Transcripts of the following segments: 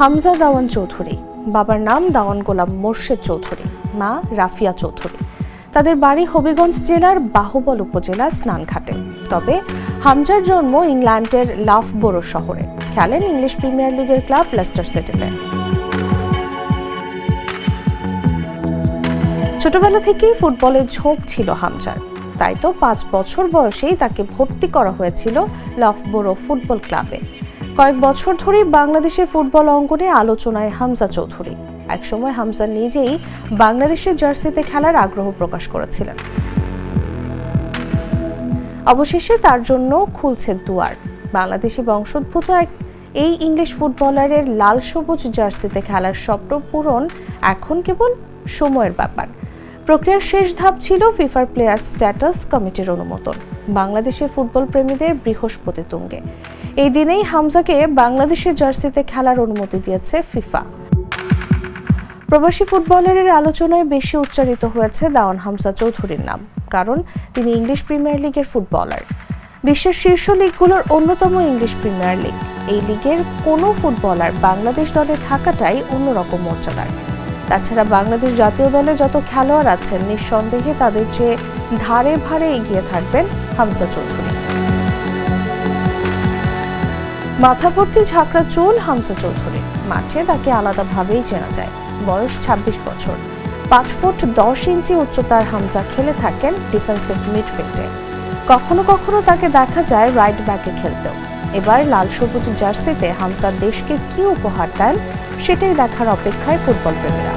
হামজা দাওয়ান চৌধুরী, বাবার নাম দাওয়ান গোলাম মোর্শেদ চৌধুরী, মা রাফিয়া চৌধুরী। তাদের বাড়ি হবিগঞ্জ জেলার বাহুবল উপজেলার স্নানঘাটে। তবে হামজার জন্ম ইংল্যান্ডের লাফবোরো শহরে। খেলেন ইংলিশ প্রিমিয়ার লিগের ক্লাব লেস্টার সিটিতে। ছোটবেলা থেকেই ফুটবলের ঝোঁক ছিল হামজার। তাই তো পাঁচ বছর বয়সেই তাকে ভর্তি করা হয়েছিল লাফবোরো ফুটবল ক্লাবে। কয়েক বছর ধরেই বাংলাদেশের ফুটবল অঙ্গনে আলোচনায় হামজা চৌধুরী। একসময় হামজা নিজেই বাংলাদেশের জার্সিতে খেলার আগ্রহ প্রকাশ করেছিলেন। অবশেষে তার জন্য খুলছে দুয়ার। বাংলাদেশি বংশোদ্ভূত এক এই ইংলিশ ফুটবলারের লাল সবুজ জার্সিতে খেলার স্বপ্ন পূরণ এখন কেবল সময়ের ব্যাপার। প্রক্রিয়ার শেষ ধাপ ছিল ফিফার প্লেয়ার স্ট্যাটাস কমিটির অনুমোদন, বাংলাদেশের ফুটবল প্রেমীদের বৃহস্পতি তুঙ্গে। এই দিনেই হামজাকে বাংলাদেশের জার্সিতে খেলার অনুমতি দিয়েছে ফিফা। প্রবাসী ফুটবলারের আলোচনায় বেশি উচ্চারিত হয়েছে দাওয়ান হামজা চৌধুরীর নাম, কারণ তিনি ইংলিশ প্রিমিয়ার লিগের ফুটবলার। বিশ্বের শীর্ষ লিগগুলোর অন্যতম ইংলিশ প্রিমিয়ার লিগ। এই লিগের কোনো ফুটবলার বাংলাদেশ দলে থাকাটাই অন্যরকম মর্যাদার। তাছাড়া বাংলাদেশ জাতীয় দলে যত খেলোয়াড় আছেন, নিঃসন্দেহে তাদের চেয়ে ধারে ভারে এগিয়ে থাকবেন হামজা চৌধুরী। মাথা ভর্তি ঝাঁকড়া চুল হামজা চৌধুরী মাঠে তাকে আলাদাভাবেই চেনা যায়। বয়স ২৬ বছর। পাঁচ ফুট দশ ইঞ্চি উচ্চতার হামজা খেলে থাকেন ডিফেন্সিভ মিডফিল্ডে। কখনো কখনো তাকে দেখা যায় রাইট ব্যাকে খেলতেও। এবার লাল সবুজ জার্সিতে হামজা দেশকে কি উপহার দেন, সেটাই দেখার অপেক্ষায় ফুটবল প্রেমীরা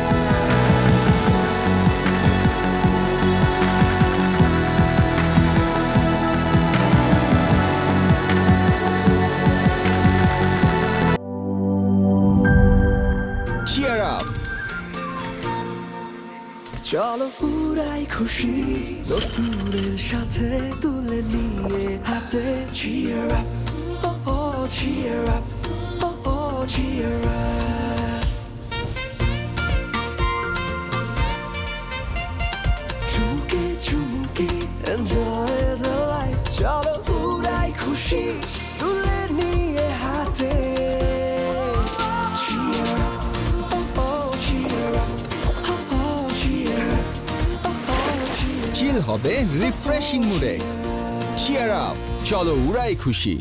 চলো পুরাই খুশি, নতুনের সাথে তুলে নিয়ে হাতে oh oh cheer up oh oh cheer up চুমুকে চুমুকে enjoy the life চলো পুরাই খুশি তুলে হাতে cheer up oh oh oh oh oh oh হবে রিফ্রেশিং মুডে চিয়ার আপ চলো উড়াই খুশি